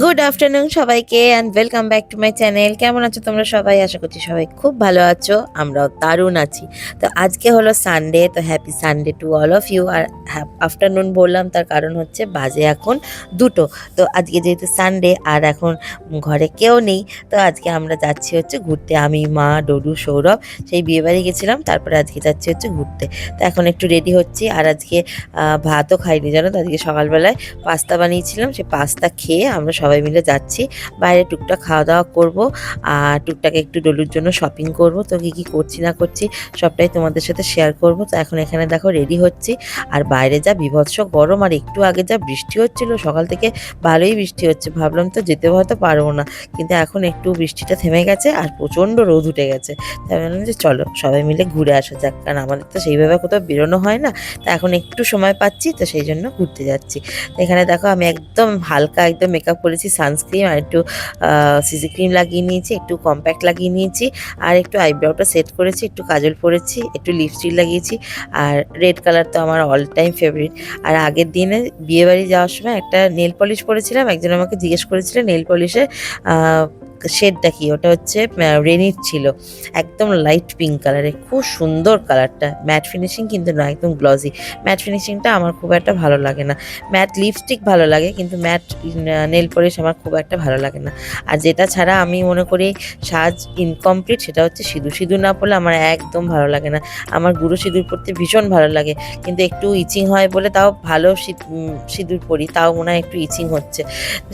Good afternoon সবাইকে and welcome back to my channel কেমন আছো তোমরা সবাই? আশা করছি সবাই খুব ভালো আছো, আমরাও দারুণ আছি। তো আজকে হলো সানডে তো happy Sunday to all of you R afternoon বললাম, তার কারণ হচ্ছে বাজে এখন দুটো। তো আজকে যেহেতু সানডে আর এখন ঘরে কেউ নেই, তো আজকে আমরা যাচ্ছি হচ্ছে ঘুরতে। আমি, মা ডলু সৌরভ, সেই বিয়েবাড়ি গেছিলাম, তারপরে আজকে যাচ্ছি হচ্ছে ঘুরতে। তো এখন একটু রেডি হচ্ছি, আর আজকে ভাতও খাইনি, জানো তো? আজকে সকালবেলায় পাস্তা বানিয়েছিলাম সেই পাস্তা খেয়ে আমরা সবাই মিলে যাচ্ছি। বাইরে টুকটাক খাওয়া দাওয়া করব, আর টুকটাক একটু ডলুর জন্য শপিং করব। তো কী কী করছি না করছি সবটাই তোমাদের সাথে শেয়ার করব। তো এখন এখানে দেখো রেডি হচ্ছি। আর বাইরে যা বিভৎস গরম, আর একটু আগে যা বৃষ্টি হচ্ছিল, সকাল থেকে ভালোই বৃষ্টি হচ্ছে। ভাবলাম তো যেতে হয়তো পারব না, কিন্তু এখন একটু বৃষ্টিটা থেমে গেছে আর প্রচণ্ড রোদ উঠে গেছে। তাই ভাবলাম যে চলো সবাই মিলে ঘুরে আসা যাক, কারণ আমাদের তো সেইভাবে কোথাও বেরোনো হয় না। তা এখন একটু সময় পাচ্ছি, তো সেই জন্য ঘুরতে যাচ্ছি। এখানে দেখো আমি একদম হালকা একদম মেকআপ করেছি সানস্ক্রিন আর একটু সিসি ক্রিম লাগিয়ে নিয়েছি, একটু কম্প্যাক্ট লাগিয়ে নিয়েছি, আর একটু আইব্রাউটা সেট করেছি, একটু কাজল পরেছি, একটু লিপস্টিক লাগিয়েছি, আর রেড কালার তো আমার অল টাইম ফেভারিট আর আগের দিনে বিয়েবাড়ি যাওয়ার সময় একটা নেল পলিশ পরেছিলাম, একজন আমাকে জিজ্ঞেস করেছিলেন নেল পলিশের শেডটা কি? ওটা হচ্ছে রেনির ছিল। একদম লাইট পিঙ্ক কালারের খুব সুন্দর কালারটা ম্যাট ফিনিশিং কিন্তু না, একদম গ্লসি ম্যাট ফিনিশিংটা আমার খুব একটা ভালো লাগে না। ম্যাট লিপস্টিক ভালো লাগে, কিন্তু ম্যাট নেল পলিশ আমার খুব একটা ভালো লাগে না। আর যেটা ছাড়া আমি মনে করি সাজ ইনকমপ্লিট সেটা হচ্ছে সিঁদুর। সিঁদুর না পড়লে আমার একদম ভালো লাগে না। আমার গুঁড়ো সিঁদুর পরতে ভীষণ ভালো লাগে। কিন্তু একটু ইচিং হয় বলে তাও ভালো সিঁদুর পরি। তাও মনে হয় একটু ইচিং হচ্ছে।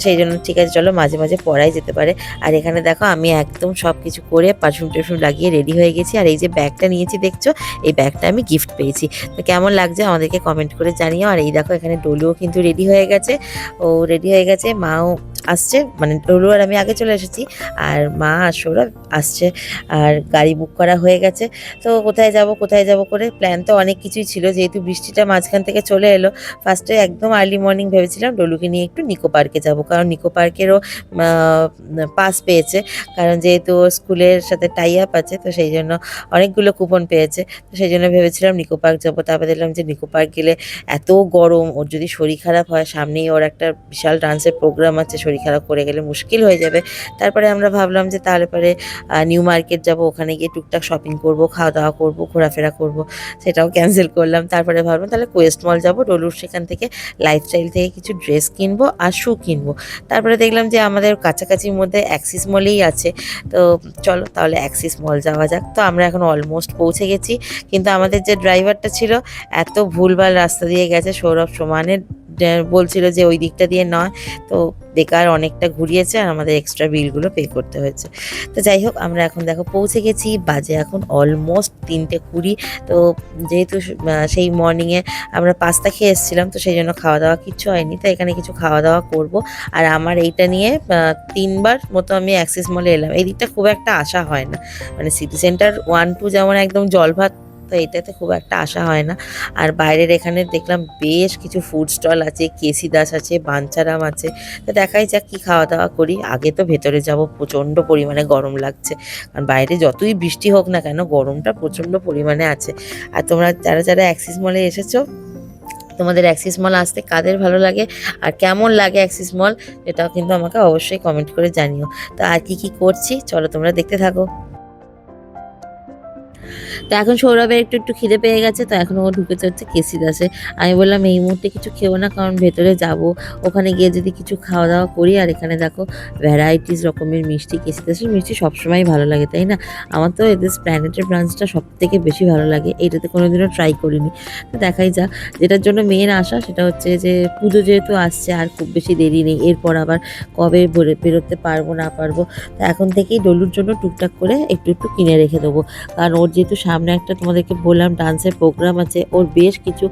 সেই জন্য ঠিক আছে, চলো মাঝে মাঝে পরাই যেতে পারে। আর এখানে দেখো আমি একদম সব কিছু করে পারফিউম টারফিউম লাগিয়ে রেডি হয়ে গেছি। আর এই যে ব্যাগটা নিয়েছি, দেখছ? এই ব্যাগটা আমি গিফট পেয়েছি। তো কেমন লাগছে আমাদেরকে কমেন্ট করে জানিও। আর এই দেখো, এখানে ডলুও কিন্তু রেডি হয়ে গেছে। ও রেডি হয়ে গেছে, মাও আসছে। মানে ডলু আর আমি আগে চলে এসেছি। আর মা আর সৌরভ আসছে। আর গাড়ি বুক করা হয়ে গেছে। তো কোথায় যাব কোথায় যাব করে প্ল্যান তো অনেক কিছুই ছিল। যেহেতু বৃষ্টিটা মাঝখান থেকে চলে এলো ফার্স্টে একদম আর্লি মর্নিং ভেবেছিলাম ডলুকে নিয়ে একটু নিকো পার্কে যাব। কারণ নিকো পার্কেরও পাস পেয়েছে। কারণ যেহেতু ওর স্কুলের সাথে টাই আপ আছে, তো সেই জন্য অনেকগুলো কুপন পেয়েছে। তো সেই জন্য ভেবেছিলাম নিকো পার্ক যাব। তারপর দেখলাম যে নিকো পার্ক গেলে এত গরম, ওর যদি শরীর খারাপ হয়, সামনেই ওর একটা বিশাল ডান্সের প্রোগ্রাম আছে, শরীর খারাপ করে গেলে মুশকিল হয়ে যাবে। তারপরে আমরা ভাবলাম যে তাহলে পরে নিউ মার্কেট যাব। ওখানে গিয়ে টুকটাক শপিং করব খাওয়া দাওয়া করব, ঘোরাফেরা করব। সেটাও ক্যান্সেল করলাম। তারপরে ভাবলাম তাহলে কোয়েস্ট মল যাব ডলুর সেখান থেকে লাইফস্টাইল থেকে কিছু ড্রেস কিনবো আর শু কিনবো। তারপরে দেখলাম যে আমাদের কাছাকাছির মধ্যে অ্যাক্সিস মলেই আছে। তো চলো তাহলে অ্যাক্সিস মল যাওয়া যাক। তো আমরা এখন অলমোস্ট পৌঁছে গেছি। কিন্তু আমাদের যে ড্রাইভারটা ছিল, এত ভুলভাল রাস্তা দিয়ে গেছে। সৌরভ সমানে বলছিল যে ওই দিকটা দিয়ে নয়। তো বেকার অনেকটা ঘুরিয়েছে আর আমাদের এক্সট্রা বিলগুলো পে করতে হয়েছে। তো যাই হোক, আমরা এখন দেখো পৌঁছে গেছি। বাজে এখন অলমোস্ট তিনটে কুড়ি। তো যেহেতু সেই মর্নিংয়ে আমরা পাস্তা খেয়ে এসেছিলাম, তো সেই জন্য খাওয়া দাওয়া কিচ্ছু হয়নি। তো এখানে কিছু খাওয়া দাওয়া করব। আর আমার এইটা নিয়ে তিনবার মতো আমি অ্যাক্সিস মলে এলাম। এই দিকটা খুব একটা আশা হয় না। মানে সিটি সেন্টার ওয়ান টু যেমন একদম জলভাত তো এটাতে খুব একটা আশা হয় না। আর বাইরের এখানে দেখলাম বেশ কিছু ফুড স্টল আছে কেসি দাস আছে বাঞ্চারাম আছে। তো দেখাই যাক কি খাওয়া দাওয়া করি। আগে তো ভেতরে যাব, প্রচণ্ড পরিমাণে গরম লাগছে। কারণ বাইরে যতই বৃষ্টি হোক না কেন, গরমটা প্রচণ্ড পরিমাণে আছে। আর তোমরা যারা যারা অ্যাক্সিস মলে এসেছ তোমাদের অ্যাক্সিস মল আসতে কাদের ভালো লাগে আর কেমন লাগে অ্যাক্সিস মল এটাও কিন্তু আমাকে অবশ্যই কমেন্ট করে জানিও। তো আর কি কি করছি, চলো তোমরা দেখতে থাকো। তো এখন সৌরভের একটু একটু খিদে পেয়ে গেছে, তো এখন ও ঢুকেছে হচ্ছে কেসি দাসে আমি বললাম, এই মুহূর্তে কিছু খেও না, কারণ ভেতরে যাব। ওখানে গিয়ে যদি কিছু খাওয়া দাওয়া করি, আর এখানে দেখো ভ্যারাইটিস রকমের মিষ্টি কেসি দাসের মিষ্টি সবসময় ভালো লাগে, তাই না? আমার তো এদের প্ল্যানেটের ব্রাঞ্চটা সব থেকে বেশি ভালো লাগে এইটাতে কোনোদিনও ট্রাই করিনি। তো দেখাই যাক, যেটার জন্য মেন আশা সেটা হচ্ছে যে, পুজো যেহেতু আসছে, আর খুব বেশি দেরি নেই। এরপর আবার কবে বেরো- বেরোতে পারব, না পারব, তো এখন থেকেই ডলুর জন্য টুকটাক করে একটু একটু কিনে রেখে দেবো। কারণ ওর যেহেতু সামনে একটা তোমাদেরকে বললাম ডান্সের প্রোগ্রাম আছে, ওর বেশ কিছু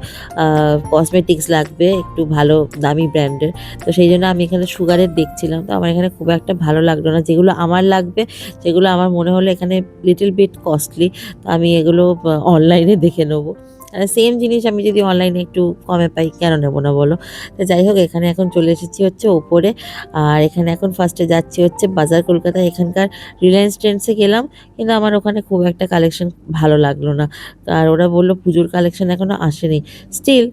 কসমেটিক্স লাগবে, একটু ভালো দামি ব্র্যান্ডের তো সেই জন্য আমি এখানে সুগারের দেখছিলাম। তো আমার এখানে খুব একটা ভালো লাগল না। যেগুলো আমার লাগবে, সেগুলো আমার মনে হলো এখানে লিটল বিট কস্টলি তো আমি এগুলো অনলাইনে দেখে নেব। সেম জিনিস আমি যদি অনলাইনে একটু কমে পাই, কেন নেব না বলো? তো যাই হোক, এখানে এখন চলে এসেছি হচ্ছে ওপরে। আর এখানে এখন ফার্স্টে যাচ্ছি হচ্ছে বাজার কলকাতা এখানকার রিলায়েন্স ট্রেন্ডসে গেলাম, কিন্তু আমার ওখানে খুব একটা কালেকশন ভালো লাগল না। আর ওরা বলল, পুজোর কালেকশন এখনও আসেনি। স্টিল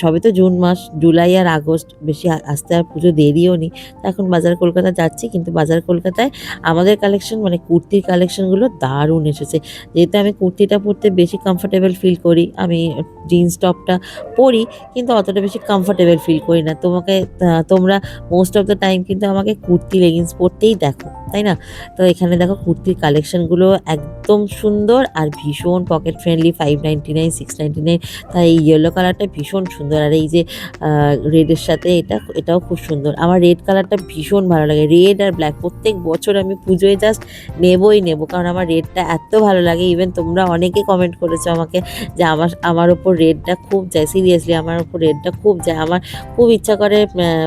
সবে তো জুন মাস, জুলাই আর আগস্ট, বেশি আসতে আর পুজো দেরিও নেই। এখন বাজার কলকাতা যাচ্ছি, কিন্তু বাজার কলকাতায় আমাদের কালেকশন মানে কুর্তির কালেকশনগুলো দারুণ এসেছে। যেহেতু আমি কুর্তিটা পরতে বেশি কমফোর্টেবল ফিল করি, আমি জিন্স টপটা পরি, কিন্তু অতটা বেশি কমফোর্টেবল ফিল করি না। তোমাকে তোমরা মোস্ট অফ দ্য টাইম কিন্তু আমাকে কুর্তি লেগিংস পরতেই দেখো, তাই না? তো এখানে দেখো কুর্তির কালেকশনগুলো একদম সুন্দর আর ভীষণ pocket friendly five ninety nine six ninety nine তাই এই ইয়েলো কালারটা ভীষণ সুন্দর। আর এই যে রেডের সাথে এটা, এটাও খুব সুন্দর। আমার রেড কালারটা ভীষণ ভালো লাগে। রেড আর ব্ল্যাক প্রত্যেক বছর আমি পুজোয় জাস্ট নেবই নেব। কারণ আমার রেডটা এত ভালো লাগে। ইভেন তোমরা অনেকে কমেন্ট করেছ আমাকে যে আমার আমার ওপর রেডটা খুব যায়। সিরিয়াসলি আমার ওপর রেডটা খুব যায়। আমার খুব ইচ্ছা করে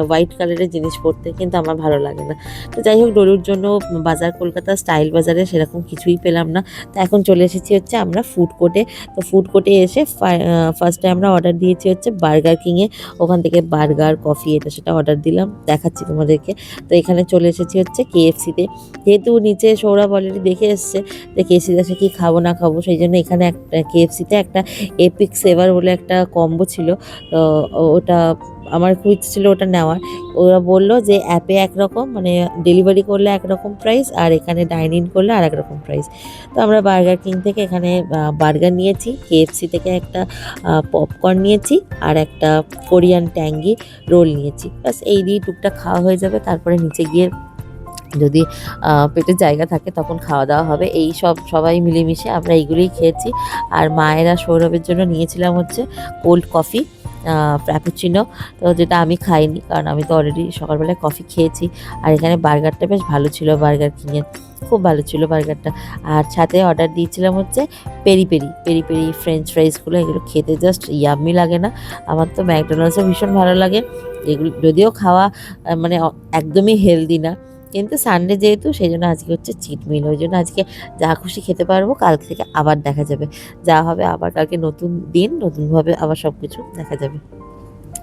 হোয়াইট কালারের জিনিস পরতে কিন্তু আমার ভালো লাগে না। তো যাই হোক, ডলুর জন্য বাজার কলকাতা স্টাইল বাজারে সেরকম কিছুই পেলাম না। তো এখন চলে এসেছি হচ্ছে আমরা ফুড কোর্টে তো ফুড কোর্টে এসে ফার্স্টে আমরা অর্ডার দিয়েছি হচ্ছে বার্গার কিংয়ে ওখান থেকে বার্গার কফি এটা সেটা অর্ডার দিলাম, দেখাচ্ছি তোমাদেরকে। তো এখানে চলে এসেছি হচ্ছে কেএফসিতে যেহেতু নিচে সৌরভ অলরেডি দেখে এসছে যে কেএফসিতে এসে কি খাব না খাব, সেই জন্য এখানে একটা কেএফসিতে একটা এপিক সেভার বলে একটা কম্বো ছিল। তো ওটা আমার খুব ইচ্ছে ছিল ওটা নেওয়ার। ওরা বলল যে অ্যাপে একরকম মানে ডেলিভারি করলে একরকম প্রাইস আর এখানে ডাইন ইন করলে আর একরকম প্রাইস তো আমরা বার্গার কিং থেকে এখানে বার্গার নিয়েছি কেএফসি থেকে একটা পপকর্ন নিয়েছি আর একটা কোরিয়ান ট্যাঙ্গি রোল নিয়েছি। ব্যাস, এই দিয়ে টুকটা খাওয়া হয়ে যাবে। তারপরে নিচে গিয়ে যদি পেটে জায়গা থাকে তখন খাওয়া দাওয়া হবে। এই সব সবাই মিলেমিশে আমরা এইগুলোই খেয়েছি। আর মায়েরা সৌরভের জন্য নিয়েছিলাম হচ্ছে কোল্ড কফি ফ্র্যাপুচিনো তো যেটা আমি খাইনি, কারণ আমি তো অলরেডি সকালবেলায় কফি খেয়েছি। আর এখানে বার্গারটা বেশ ভালো ছিল বার্গার কিংয়ের খুব ভালো ছিল বার্গারটা। আর সাথে অর্ডার দিয়েছিলাম হচ্ছে peri peri peri peri French ফ্রাইসগুলো এগুলো খেতে জাস্ট ইয়াম্মি লাগে না। আমার তো ম্যাকডোনাল্ডসও ভীষণ ভালো লাগে। এগুলো যদিও খাওয়া মানে একদমই হেলদি না। কিন্তু সানডে যেহেতু, সেই জন্য আজকে হচ্ছে চিট মিল ওই জন্য আজকে যা খুশি খেতে পারব কাল থেকে আবার দেখা যাবে। যা হবে আবার কালকে নতুন দিন, নতুনভাবে আবার সব কিছু দেখা যাবে।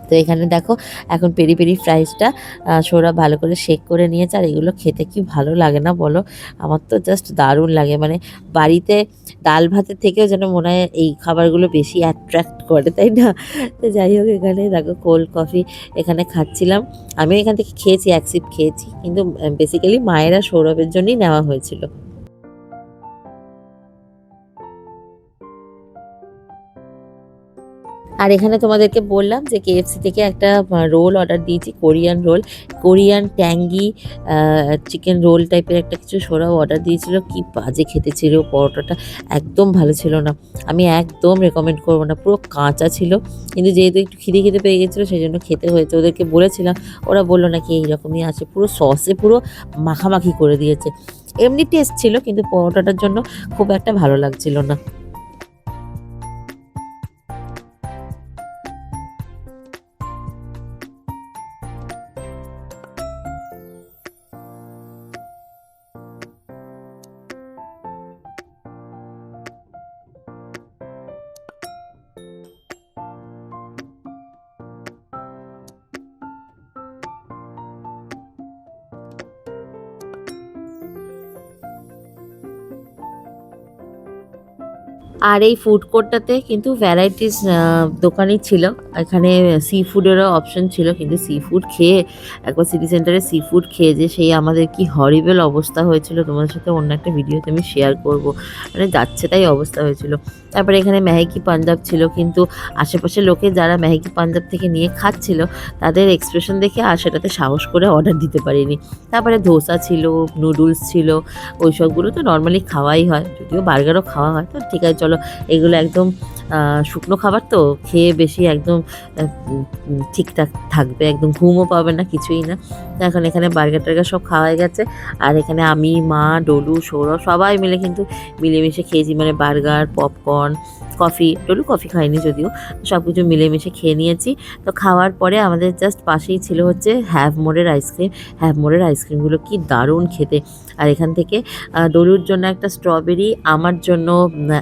তো এখানে দেখো, এখন পেরি পেরি ফ্রাইসটা সৌরভ ভালো করে শেক করে নিয়েছে, আর এগুলো খেতে কি ভালো লাগে না বলো? আমার তো জাস্ট দারুণ লাগে মানে বাড়িতে ডাল ভাতের থেকেও যেন মনে হয় এই খাবারগুলো বেশি অ্যাট্রাক্ট করে, তাই না? তো যাই হোক, এখানে দেখো কোল্ড কফি এখানে খাচ্ছিলাম। আমি এখান থেকে খেয়েছি, এক সিপ খেয়েছি, কিন্তু বেসিক্যালি মায়েরা সৌরভের জন্যই নেওয়া হয়েছিল। আর এখানে তোমাদেরকে বললাম যে কেএফসি থেকে একটা রোল অর্ডার দিয়েছি Korean roll Korean tangy chicken roll টাইপের একটা কিছু সোরাও অর্ডার দিয়েছিল। কি বাজে খেতে ছিল, পরোটাটা একদম ভালো ছিল না। আমি একদম রেকমেন্ড করব না, পুরো কাঁচা ছিল। কিন্তু যেহেতু একটু খিদে খিদে পেয়ে গেছিল সেই জন্য খেতে হয়েছে ওদেরকে বলেছিলাম। ওরা বলল নাকি এইরকমই আছে, পুরো সসে পুরো মাখামাখি করে দিয়েছে। এমনি টেস্ট ছিল, কিন্তু পরোটাটার জন্য খুব একটা ভালো লাগছিল না। আর এই ফুড কোর্টটাতে কিন্তু ভ্যারাইটিস দোকানই ছিল। এখানে সি ফুডেরও অপশন ছিল, কিন্তু সি ফুড খেয়ে, একবার সিটি সেন্টারে সি ফুড খেয়ে যে সেই আমাদের কি হরিবেল অবস্থা হয়েছিল, তোমাদের সাথে অন্য একটা ভিডিওতে আমি শেয়ার করব। মানে যাচ্ছে তাই অবস্থা হয়েছিল। তারপরে এখানে মেহেকি পাঞ্জাব ছিল, কিন্তু আশেপাশে লোকে যারা মেহেকি পাঞ্জাব থেকে নিয়ে খাচ্ছিল, তাদের এক্সপ্রেশন দেখে আর সেটাতে সাহস করে অর্ডার দিতে পারিনি। তারপরে ধোসা ছিল নুডলস ছিল, ওই সবগুলো তো নর্মালি খাওয়াই হয়, যদিও বার্গারও খাওয়া হয়, তো ঠিক আছে, চলো এগুলো একদম শুকনো খাবার তো খেয়ে বেশি একদম ঠিকঠাক থাকবে, একদম ঘুমও পাবে না, কিছুই না। এখন এখানে বার্গার টার্গার সব খাওয়াই গেছে। আর এখানে আমি, মা, ডলু, সৌরভ সবাই মিলে কিন্তু মিলেমিশে খেয়েছি মানে বার্গার, পপকর্ন কফি ডলু কফি খাইনি যদিও সব কিছু মিলেমিশে খেয়ে নিয়েছি। তো খাওয়ার পরে আমাদের জাস্ট পাশেই ছিল হচ্ছে হ্যাভ মোড়ের আইসক্রিম হ্যাভ মোড়ের আইসক্রিমগুলো কি দারুণ খেতে। আর এখান থেকে ডলুর জন্য একটা স্ট্রবেরি আমার জন্য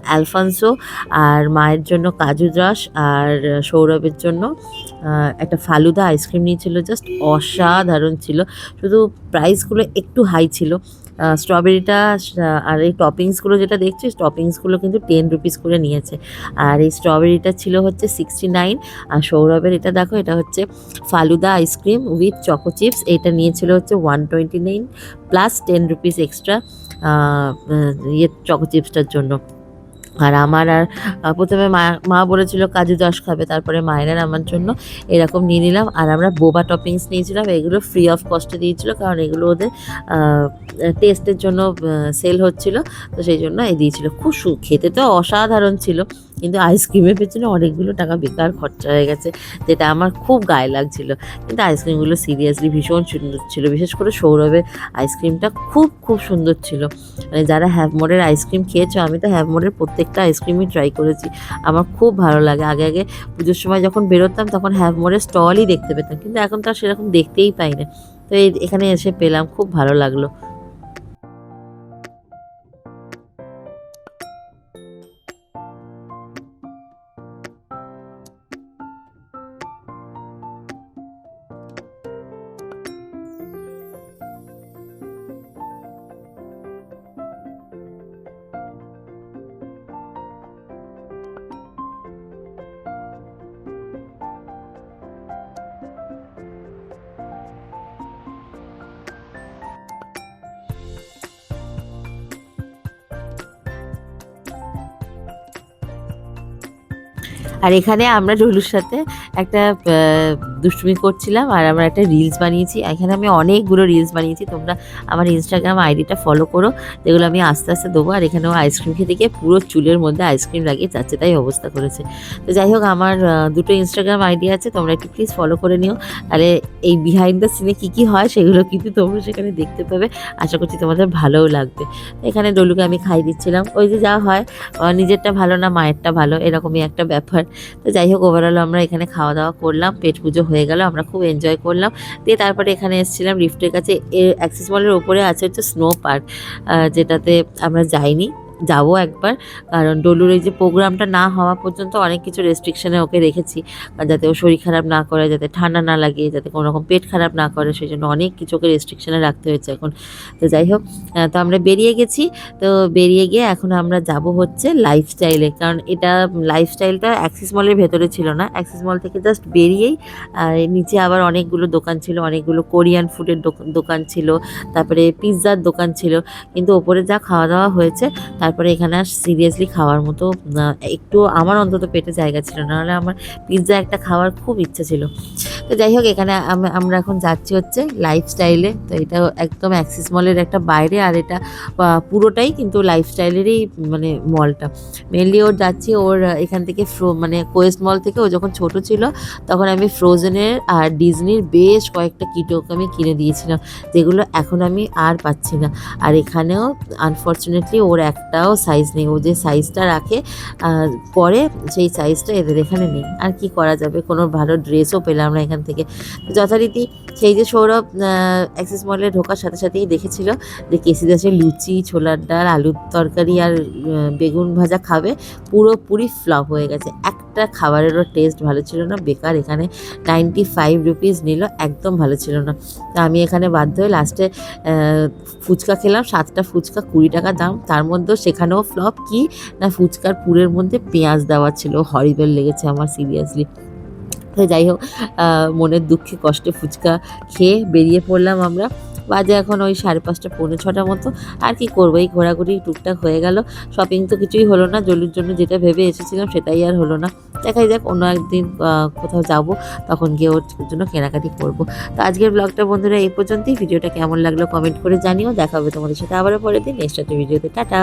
অ্যালফানসো আর মায়ের জন্য কাজু রস, আর সৌরভের জন্য একটা ফালুদা আইসক্রিম নিয়েছিল। জাস্ট অসাধারণ ছিল। শুধু প্রাইসগুলো একটু হাই ছিল। স্ট্রবেরিটা আর এই টপিংসগুলো যেটা দেখছি টপিংসগুলো কিন্তু টেন রুপিস করে নিয়েছে। আর এই স্ট্রবেরিটা ছিল হচ্ছে সিক্সটি নাইন আর সৌরভের এটা দেখো, এটা হচ্ছে falooda ice cream with choco chips এটা নিয়েছিল হচ্ছে one twenty nine plus ten rupees extra ইয়ে চকো চিপসটার জন্য। আর আমার আর প্রথমে মা মা বলেছিল, কাজু দশ খাবে। তারপরে মায়ের আর আমার জন্য এরকম নিয়ে নিলাম। আর আমরা বোবা টপিংস নিয়েছিলাম, এগুলো ফ্রি অফ কস্টে দিয়েছিল, কারণ এগুলো ওদের টেস্টের জন্য সেল হচ্ছিল। তো সেই জন্য এই দিয়েছিল। খুব সু, খেতে তো অসাধারণ ছিল। কিন্তু আইসক্রিমের পেছনে অনেকগুলো টাকা বেকার খরচা হয়ে গেছে, যেটা আমার খুব গায়ে লাগছিল। কিন্তু আইসক্রিমগুলো সিরিয়াসলি ভীষণ সুন্দর ছিল। বিশেষ করে সৌরভের আইসক্রিমটা খুব খুব সুন্দর ছিল। মানে যারা হ্যাভমোরের আইসক্রিম খেয়েছো, আমি তো হ্যাভমোরের প্রত্যেকটা আইসক্রিমই ট্রাই করেছি। আমার খুব ভালো লাগে। আগে আগে পুজোর সময় যখন বেরোতাম, তখন হ্যাভমোরের স্টলই দেখতে পেতাম। কিন্তু এখন তো সেরকম দেখতেই পাই না। তো এখানে এসে পেলাম। খুব ভালো লাগল। আর এখানে আমরা ডলুর সাথে একটা দুষ্টুমি করছিলাম আর আমরা একটা রিলস বানিয়েছি। এখানে আমি অনেকগুলো রিলস বানিয়েছি। তোমরা আমার ইনস্টাগ্রাম আইডিটা ফলো করো। যেগুলো আমি আস্তে আস্তে দেবো। আর এখানেও আইসক্রিম খেতে গিয়ে পুরো চুলের মধ্যে আইসক্রিম লাগিয়ে যাচ্ছে তাই অবস্থা করেছে। তো যাই হোক, আমার দুটো ইনস্টাগ্রাম আইডি আছে। তোমরা একটু প্লিজ ফলো করে নিও। তাহলে এই বিহাইন্ড দ্য সিনে কী কী হয় সেগুলো কিন্তু তোমরা সেখানে দেখতে পাবে। আশা করছি তোমাদের ভালোও লাগবে। এখানে ডলুকে আমি খাই দিচ্ছিলাম। ওই যে যা হয় নিজেরটা ভালো না মায়েরটা ভালো, এরকমই একটা ব্যাপার। তো যাই হোক ওভারঅল আমরা এখানে খাওয়া দাওয়া করলাম, পেট পুজো হয়ে গেল, আমরা খুব এনজয় করলাম। দিয়ে তারপরে এখানে এসেছিলাম, লিফটের কাছে অ্যাক্সিস মলের ওপরে আছে হচ্ছে স্নো পার্ক যেটাতে আমরা যাইনি। যাব একবার। কারণ ডলুর এই যে প্রোগ্রামটা না হওয়া পর্যন্ত অনেক কিছু রেস্ট্রিকশানে ওকে রেখেছি। যাতে ও শরীর খারাপ না করে, যাতে ঠান্ডা না লাগে, যাতে কোনো রকম পেট খারাপ না করে, সেই জন্য অনেক কিছু ওকে রেস্ট্রিকশানে রাখতে হয়েছে এখন। তো যাই হোক তো আমরা বেরিয়ে গেছি। তো বেরিয়ে গিয়ে এখন আমরা যাব হচ্ছে লাইফস্টাইলে কারণ এটা লাইফস্টাইলটা অ্যাক্সিস মলের ভেতরে ছিল না। অ্যাক্সিস মল থেকে জাস্ট বেরিয়েই নিচে আবার অনেকগুলো দোকান ছিল, অনেকগুলো কোরিয়ান ফুডের দোকান ছিল, তারপরে পিৎজার দোকান ছিল। কিন্তু ওপরে যা খাওয়া দাওয়া হয়েছে তারপরে এখানে আর সিরিয়াসলি খাওয়ার মতো একটু আমার অন্তত পেটে জায়গা ছিল নাহলে আমার পিৎজা একটা খাওয়ার খুব ইচ্ছা ছিল। তো যাই হোক, এখানে আমরা এখন যাচ্ছি হচ্ছে লাইফস্টাইলে তো এটা একদম অ্যাক্সিস মলের একটা বাইরে, আর এটা পুরোটাই কিন্তু লাইফস্টাইলেরই মানে মলটা মেনলি ওর যাচ্ছি ওর এখান থেকে ফ্রো মানে কোয়েস্ট মল থেকে ও যখন ছোট ছিল, তখন আমি ফ্রোজেনের আর ডিজনির বেশ কয়েকটা কিটোকে আমি কিনে দিয়েছিলাম, যেগুলো এখন আমি আর পাচ্ছি না। আর এখানেও আনফর্চুনেটলি ওর একটাও সাইজ নেই। ও যে সাইজটা রাখে পরে সেই সাইজটা এদের এখানে নেই। আর কি করা যাবে? কোনো ভালো ড্রেসও পেলাম না এখান থেকে। যথারীতি সেই যে সৌরভ অ্যাক্সেস মলে ঢোকার সাথে সাথেই দেখেছিল যে কেসি দাসের লুচি, ছোলার ডাল, আলুর তরকারি আর বেগুন ভাজা খাবে। পুরোপুরি ফ্লপ হয়ে গেছে। একটা খাবারেরও টেস্ট ভালো ছিল না। বেকার এখানে নাইনটি ফাইভ রুপিস নিল, একদম ভালো ছিল না। তা আমি এখানে বাধ্য হয়ে লাস্টে ফুচকা খেলাম, সাতটা ফুচকা কুড়ি টাকা দাম। তার মধ্যেও সেখানেও ফ্লপ কি? না, ফুচকার পুরের মধ্যে পেঁয়াজ দেওয়া ছিল। হরিবেল লেগেছে আমার সিরিয়াসলি তো যাই হোক মনের দুঃখে কষ্টে ফুচকা খেয়ে বেরিয়ে পড়লাম আমরা। বাজে এখন ওই সাড়ে পাঁচটা, পৌনে ছটা মতো। আর কি করব? এই ঘোরাঘুরি টুকটাক হয়ে গেল। শপিং তো কিছুই হলো না। জলুর জন্য যেটা ভেবে এসেছিলাম সেটাই আর হলো না। দেখাই যাক, অন্য একদিন কোথাও যাব। তখন গিয়ে ওর জন্য কেনাকাটি করব। তো আজকের ব্লগটা বন্ধুরা এই পর্যন্তই। ভিডিওটা কেমন লাগল কমেন্ট করে জানিও। দেখাবে তোমাদের সাথে আবারও পরের দিন। নেক্সট ভিডিওতে। টাটা।